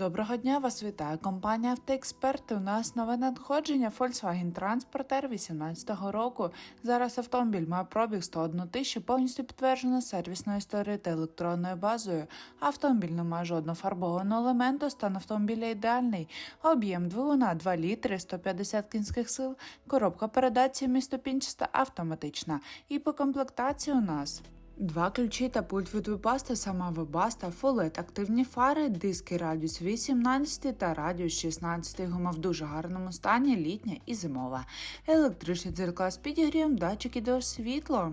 Доброго дня, вас вітає компанія Автоексперти. У нас нове надходження Volkswagen Transporter 2018 року. Зараз автомобіль має пробіг 101 тисячу, повністю підтверджено сервісною історією та електронною базою. Автомобіль не має жодного фарбованого елементу, стан автомобіля ідеальний. Об'єм двигуна 2 літри, 150 кінських сил, коробка передач містопінчаста автоматична. І по комплектації у нас Два ключі та пульт від випасти, сама вибаста, фолет, активні фари, диски радіус 18 та радіус 16, гума в дуже гарному стані, літня і зимова. Електричні дзеркала з підігрієм, датчики до світло.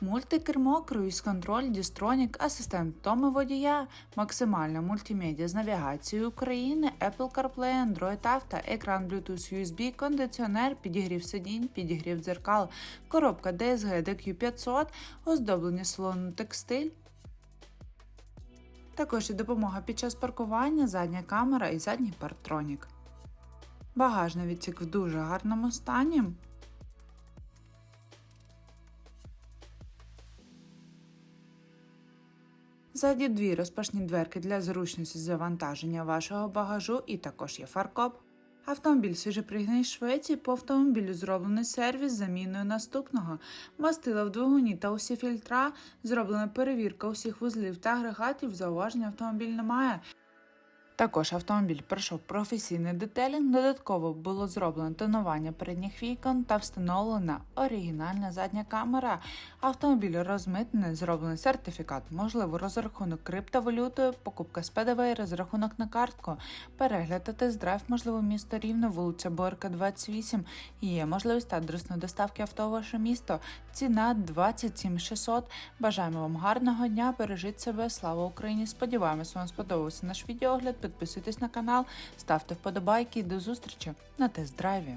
Мультикермо, круїз-контроль, дістронік, асистент Томи водія, максимальна мультимедіа з навігацією України, Apple CarPlay, Android Auto, екран Bluetooth USB, кондиціонер, підігрів сидінь, підігрів дзеркал, коробка DSG DQ500, оздоблення салону текстиль. Також і допомога під час паркування, задня камера і задній партронік. Багажний відсік в дуже гарному стані. Ззаді дві розпашні дверки для зручності завантаження вашого багажу і також є фаркоп. Автомобіль свіжепригнаний Швеції, по автомобілю зроблений сервіс з заміною наступного. Мастила в двигуні та усі фільтра, зроблена перевірка усіх вузлів та агрегатів, зауважень автомобіль немає. Також автомобіль пройшов професійний детелінг, додатково було зроблено тонування передніх вікон та встановлена оригінальна задня камера. Автомобіль розмитнений, зроблений сертифікат, можливо, розрахунок криптовалютою, покупка з ПДВ розрахунок на картку, перегляд та тест-драйв, можливо, місто Рівно, вулиця Борка, 28. Є можливість адресної доставки авто в ваше місто. Ціна 27 600. Бажаємо вам гарного дня, бережіть себе, слава Україні! Сподіваємось, вам сподобався наш відеогляд. Підписуйтесь на канал, ставте вподобайки і до зустрічі на тест-драйві.